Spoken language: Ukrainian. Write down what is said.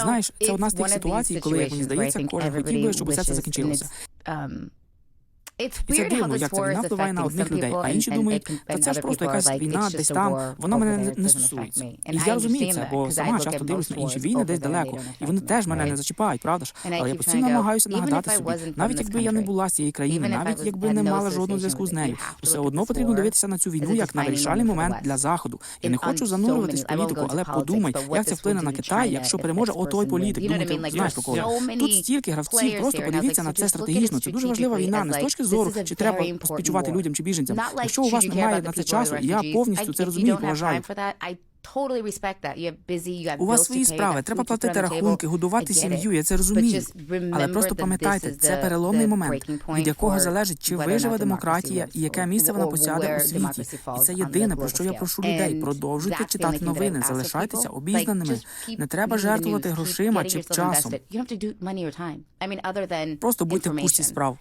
Знаєш, це одна з тих ситуацій, коли, як мені здається, кожен хотів би, щоб усе це закінчилося. І це дивно, як ця війна впливає на одних людей, а інші думають, та це ж просто якась війна десь там, вона мене не, стосується. І я розумію це, бо сама часто дивлюсь на інші війни десь далеко, і вони теж мене не зачіпають, правда ж? Але я постійно намагаюся нагадати собі, навіть якби я не була з цієї країни, навіть якби не мала жодного зв'язку з нею, все одно потрібно дивитися на цю війну як на вирішальний момент для заходу. Я не хочу занурюватись в політику, але подумай, як це вплине на Китай, якщо переможе отой політик. Думаю, знаєш про кого. Тут стільки гравців, просто подивіться на це стратегічно. Це дуже важлива війна, не з точки зору, чи треба поспівчувати людям чи біженцям. Якщо у вас немає на це часу, я повністю це розумію, і поважаю. У вас свої справи, треба платити рахунки, годувати сім'ю. Я це розумію. Але просто пам'ятайте, це переломний момент, від якого залежить, чи виживе демократія і яке місце вона посяде у світі. І це єдине про що я прошу людей. Продовжуйте читати новини, залишайтеся обізнаними. Не треба жертвувати грошима чи часом. Просто будьте в курсі справ.